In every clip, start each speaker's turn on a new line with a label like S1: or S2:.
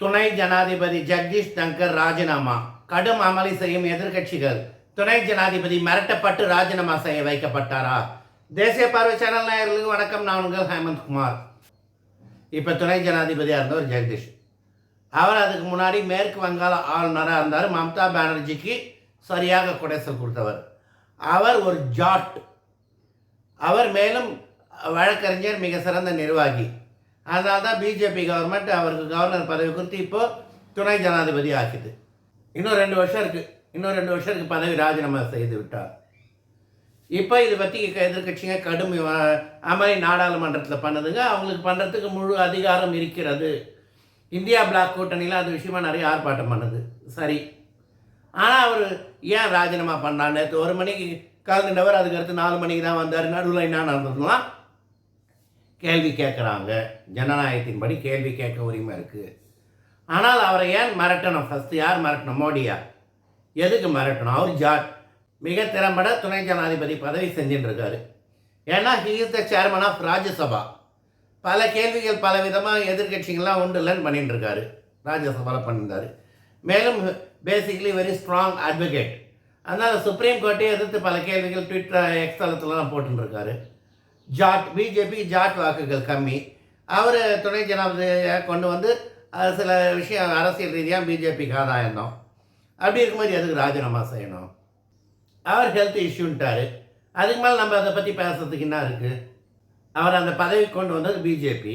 S1: துணை ஜனாதிபதி ஜெகதீஷ் தங்கர் ராஜினாமா. கடும் அமளி செய்யும் எதிர்க்கட்சிகள். துணை ஜனாதிபதி மிரட்டப்பட்டு ராஜினாமா செய்ய வைக்கப்பட்டாரா? தேசிய பார்வை சேனல் நேயர்களுக்கு வணக்கம். நான் உங்கள் ஹேமந்த் குமார். இப்போ துணை ஜனாதிபதியாக இருந்தவர் ஜெகதீஷ். அவர் அதுக்கு முன்னாடி மேற்கு வங்காள ஆளுநராக இருந்தார். மம்தா பானர்ஜிக்கு சரியாக குடைசல் கொடுத்தவர். அவர் ஒரு ஜாட். அவர் மேலும் வழக்கறிஞர் மிக சிறந்த நிர்வாகி. அதனால தான் பிஜேபி கவர்மெண்ட் அவருக்கு கவர்னர் பதவி குறித்து இப்போ துணை ஜனாதிபதி ஆக்கிது இன்னும் ரெண்டு வருஷம் இருக்குது இன்னும் ரெண்டு வருஷம் இருக்கு பதவி ராஜினாமா செய்து விட்டார். இப்போ இதை பற்றி எதிர்க்கட்சிங்க கடும் அமளி நாடாளுமன்றத்தில் பண்ணுதுங்க. அவங்களுக்கு பண்ணுறதுக்கு முழு அதிகாரம் இருக்கிறது. இந்தியா பிளாக் கூட்டணியில் அது விஷயமா நிறைய ஆர்ப்பாட்டம் பண்ணுது. சரி. ஆனால் அவர் ஏன் ராஜினாமா பண்ணார்? நேற்று ஒரு மணிக்கு கலந்துட்டவர் அதுக்கு அடுத்து நாலு மணிக்கு தான் வந்தார். நடுவில் என்ன நடந்ததுலாம் கேள்வி கேட்குறாங்க. ஜனநாயகத்தின்படி கேள்வி கேட்க உரிமை இருக்குது ஆனால் அவரை ஏன் மிரட்டணும்? ஃபஸ்ட்டு யார் மிரட்டணும்? மோடியா? எதுக்கு மிரட்டணும்? அவர் ஜாட். மிக திறம்பட துணை ஜனாதிபதி பதவி செஞ்சுட்டு இருக்காரு ஏன்னா he is the chairman of Rajya Sabha. பல கேள்விகள் பல விதமாக எதிர்கட்சிகள்லாம் உண்டு இல்லைன்னு பண்ணிட்டு இருக்காரு ராஜ்யசபாவில் பண்ணியிருந்தாரு மேலும் பேசிக்கலி வெரி ஸ்ட்ராங் அட்வொகேட் அதனால் சுப்ரீம் கோர்ட்டை எதிர்த்து பல கேள்விகள் ட்விட்டர் எக்ஸ்தலத்துலலாம் போட்டுருக்காரு ஜாட் பிஜேபி ஜாட் வாக்குகள் கம்மி. அவர் துணை ஜனாதிபதியை கொண்டு வந்து சில விஷயம் அரசியல் ரீதியாக பிஜேபிக்கு ஆதாயம் தான் அப்படி இருக்கும்போது எதுக்கு ராஜினாமா செய்யணும்? அவர் ஹெல்த் இஷ்யூன்ட்டார் அதுக்கு மேலே நம்ம அதை பற்றி பேசுறதுக்கு என்ன இருக்குது அவர் அந்த பதவி கொண்டு வந்தது பிஜேபி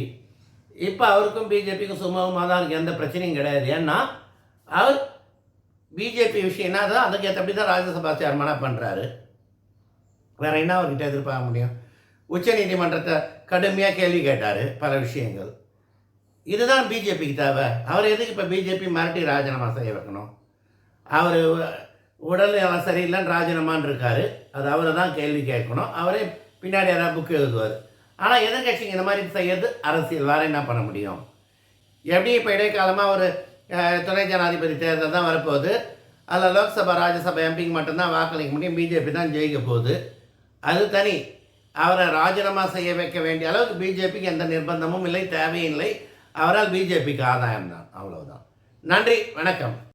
S1: இப்போ அவருக்கும் பிஜேபிக்கும் சுமூகமாக தான் இருக்குது எந்த பிரச்சனையும் கிடையாது. ஏன்னா அவர் பிஜேபி விஷயம் என்ன அதுக்கு ஏற்றபடி தான் ராஜ்யசபா சேர்மனாக பண்ணுறாரு வேறு என்ன அவர்கிட்ட எதிர்பார்க்க முடியும்? உச்ச நீதிமன்றத்தை கடுமையாக கேள்வி கேட்டார் பல விஷயங்கள். இதுதான் பிஜேபிக்கு தேவை. அவர் எதுக்கு இப்போ பிஜேபி மிரட்டி ராஜினாமா செய்ய வைக்கணும்? அவர் உடல் நலம் சரியில்லைன்னு ராஜினாமான் இருக்கார். அது அவரை தான் கேள்வி கேட்கணும். அவரே பின்னாடி ஏதாவது புக்கு எழுதுவார். ஆனால் எதிர்கட்சிங்க இந்த மாதிரி செய்யறது அரசியல். வேறு என்ன பண்ண முடியும்? எப்படி இப்போ இடைக்காலமாக ஒரு துணை ஜனாதிபதி தேர்தல் தான் வரப்போகுது. அதில் லோக்சபா ராஜ்யசபா எம்பிக்கு மட்டும்தான் வாக்களிக்க முடியும். பிஜேபி தான் ஜெயிக்க போகுது. அது தனி. அவரை ராஜினாமா செய்ய வைக்க வேண்டிய அளவுக்கு பிஜேபிக்கு எந்த நிர்பந்தமும் இல்லை தேவையும் இல்லை. அவரால் பிஜேபிக்கு ஆதாயம் தான். அவ்வளவுதான். நன்றி வணக்கம்.